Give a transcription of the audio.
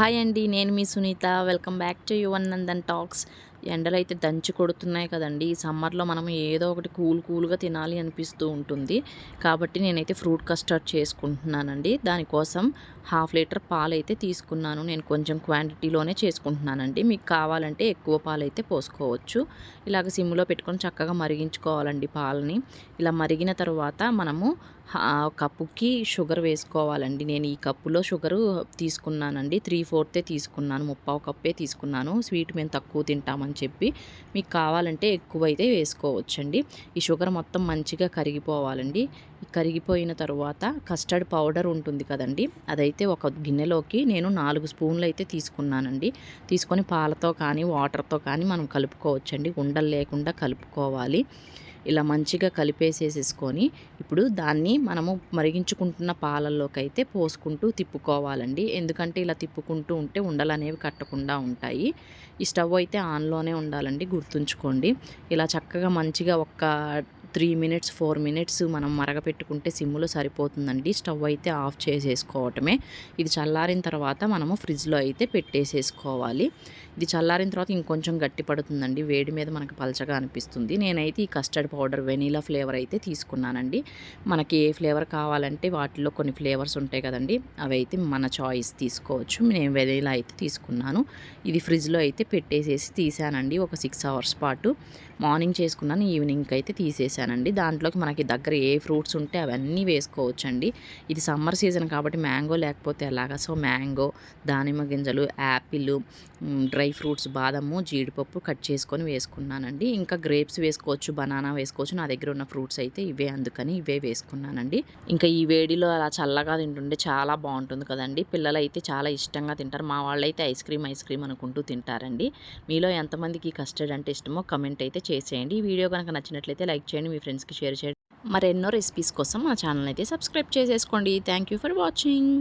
Hi అండి నేను మీ Sunitha. Welcome back to Yuvan Nandan talks. ఎండలు అయితే దంచి కొడుతున్నాయి కదండి. ఈ సమ్మర్లో మనం ఏదో ఒకటి కూల్ కూల్గా తినాలి అనిపిస్తూ ఉంటుంది. కాబట్టి నేనైతే ఫ్రూట్ కస్టర్డ్ చేసుకుంటున్నానండి. దానికోసం హాఫ్ లీటర్ పాలు అయితే తీసుకున్నాను. నేను కొంచెం క్వాంటిటీలోనే చేసుకుంటున్నానండి. మీకు కావాలంటే ఎక్కువ పాలు అయితే పోసుకోవచ్చు. ఇలాగ సిమ్లో పెట్టుకొని చక్కగా మరిగించుకోవాలండి పాలని. ఇలా మరిగిన తర్వాత మనము కప్పుకి షుగర్ వేసుకోవాలండి. నేను ఈ కప్పులో షుగరు తీసుకున్నానండి. త్రీ ఫోర్తే తీసుకున్నాను. ముప్పావు కప్పే తీసుకున్నాను. స్వీట్ మేము తక్కువ తింటామని అని చెప్పి మీకు కావాలంటే ఎక్కువ అయితే వేసుకోవచ్చండి. ఈ షుగర్ మొత్తం మంచిగా కరిగిపోవాలండి. కరిగిపోయిన తర్వాత కస్టర్డ్ పౌడర్ ఉంటుంది కదండి. అదైతే ఒక గిన్నెలోకి నేను నాలుగు స్పూన్లు అయితే తీసుకున్నానండి. తీసుకొని పాలతో కానీ వాటర్తో కానీ మనం కలుపుకోవచ్చండి. ఉండలు లేకుండా కలుపుకోవాలి. ఇలా మంచిగా కలిపేసేసేసుకొని ఇప్పుడు దాన్ని మనము మరిగించుకుంటున్న పాలల్లోకైతే పోసుకుంటూ తిప్పుకోవాలండి. ఎందుకంటే ఇలా తిప్పుకుంటూ ఉంటే ఉండలు అనేవి కట్టకుండా ఉంటాయి. ఈ స్టవ్ అయితే ఆన్లోనే ఉండాలండి గుర్తుంచుకోండి. ఇలా చక్కగా మంచిగా ఒక్క త్రీ మినిట్స్ ఫోర్ మినిట్స్ మనం మరగపెట్టుకుంటే సిమ్లో సరిపోతుందండి. స్టవ్ అయితే ఆఫ్ చేసేసుకోవటమే. ఇది చల్లారిన తర్వాత మనము ఫ్రిడ్జ్లో అయితే పెట్టేసేసుకోవాలి. ఇది చల్లారిన తర్వాత ఇంకొంచెం గట్టి పడుతుందండి. వేడి మీద మనకు పలచగా అనిపిస్తుంది. నేనైతే ఈ కస్టర్డ్ పౌడర్ వెనీలా ఫ్లేవర్ అయితే తీసుకున్నానండి. మనకి ఏ ఫ్లేవర్ కావాలంటే వాటిలో కొన్ని ఫ్లేవర్స్ ఉంటాయి కదండి. అవి అయితే మన చాయిస్ తీసుకోవచ్చు. నేను వెనీలా అయితే తీసుకున్నాను. ఇది ఫ్రిడ్జ్లో అయితే పెట్టేసేసి తీసానండి. ఒక సిక్స్ అవర్స్ పాటు మార్నింగ్ చేసుకున్నాను. ఈవినింగ్కి అయితే తీసేసాను. తీసేసానండి దాంట్లోకి మనకి దగ్గర ఏ ఫ్రూట్స్ ఉంటే అవన్నీ వేసుకోవచ్చండి. ఇది సమ్మర్ సీజన్ కాబట్టి మ్యాంగో లేకపోతే ఎలాగా? సో మ్యాంగో దానిమ్మ గింజలు యాపిల్ డ్రై ఫ్రూట్స్ బాదము జీడిపప్పు కట్ చేసుకొని వేసుకున్నానండి. ఇంకా గ్రేప్స్ వేసుకోవచ్చు బనానా వేసుకోవచ్చు. నా దగ్గర ఉన్న ఫ్రూట్స్ అయితే ఇవే అందుకని ఇవే వేసుకున్నానండి. ఇంకా ఈ వేడిలో అలా చల్లగా తింటుంటే చాలా బాగుంటుంది కదండి. పిల్లలు అయితే చాలా ఇష్టంగా తింటారు. మా వాళ్ళైతే ఐస్ క్రీమ్ ఐస్ క్రీమ్ అనుకుంటూ తింటారండి. మీలో ఎంతమందికి కస్టర్డ్ అంటే ఇష్టమో కమెంట్ అయితే చేసేయండి. ఈ వీడియో కనుక నచ్చినట్లయితే లైక్ చేయండి. మీ ఫ్రెండ్స్కి షేర్ చేయండి. మరెన్నో రెసిపీస్ కోసం మా ఛానల్ అయితే సబ్స్క్రైబ్ చేసేసుకోండి. Thank you for watching.